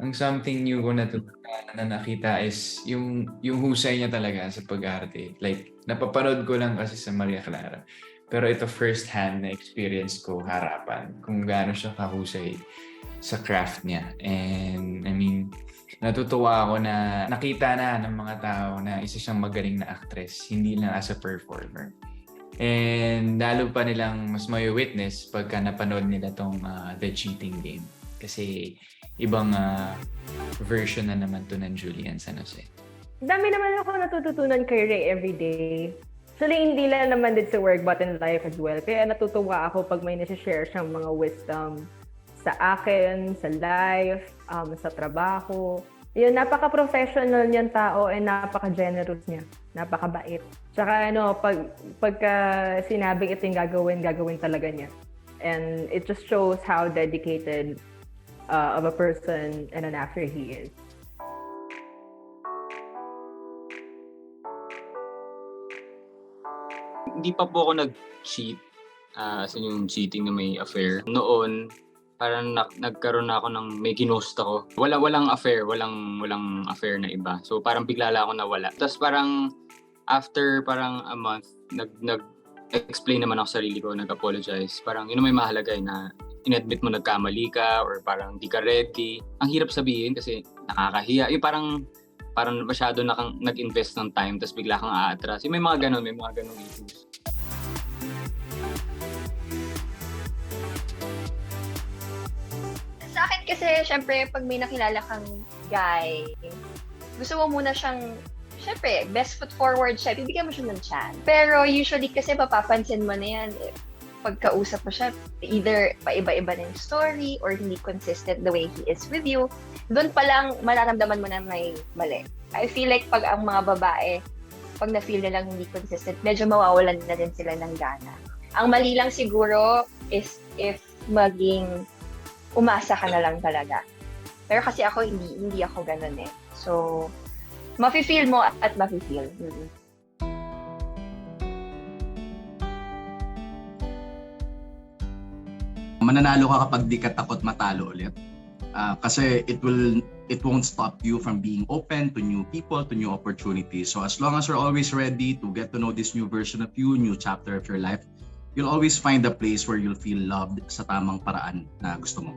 yung something new ko natutunan na nakita is yung yung husay niya talaga sa pag-arte. Like, napapanood ko lang kasi sa Maria Clara. Pero ito first hand na experience ko harapan kung gaano siya kahusay sa craft niya. And I mean, natutuwa ako na nakita na ng mga tao na isa siyang magaling na actress, hindi lang as a performer. And lalo pa nilang mas may witness pagka napanood nila tong uh, The Cheating Game. Kasi ibang uh, version na naman to ng Julian San Jose. Dami naman ako natututunan kay Ray everyday. Actually, hindi lang naman din sa work but in life as well. Kaya natutuwa ako pag may nasi-share siyang mga wisdom sa akin, sa life, um, sa trabaho. Yun, napaka-professional niyan tao and napaka-generous niya. Napakabait. Tsaka ano, pag, pagka sinabing ito yung gagawin, gagawin talaga niya. And it just shows how dedicated uh, of a person and an actor he is. Hindi pa po ako nag-cheat. Uh, as in yung cheating na may affair. Noon, parang na, nagkaroon na ako ng may ginost ako. Wala walang affair, walang walang affair na iba. So parang bigla lang ako nawala. Tapos parang after parang a month, nag nag explain naman ako sa sarili ko, nag-apologize. Parang yun may mahalaga eh, na inadmit mo nagkamali ka or parang di ka ready. Ang hirap sabihin kasi nakakahiya. Yung parang parang masyado na kang nag-invest ng time tapos bigla kang aatras. Yung may mga ganun, may mga ganung issues. Sa akin kasi, syempre, pag may nakilala kang guy, gusto mo muna siyang, syempre, best foot forward siya, bibigyan mo siya ng chance. Pero usually kasi mapapansin mo na yan, pagkausap mo siya, either paiba-iba yung story or hindi consistent the way he is with you, doon pa lang mararamdaman mo na may mali. I feel like pag ang mga babae, pag na-feel nilang hindi consistent, medyo mawawalan na din sila ng gana. Ang mali lang siguro is if maging umasa ka na lang talaga. Pero kasi ako, hindi, hindi ako ganun eh. So, mafe-feel mo at mafe-feel. Mm-hmm. Mananalo ka kapag di ka takot matalo ulit. Uh, kasi it will it won't stop you from being open to new people, to new opportunities. So as long as you're always ready to get to know this new version of you, new chapter of your life, you'll always find a place where you'll feel loved sa tamang paraan na gusto mo.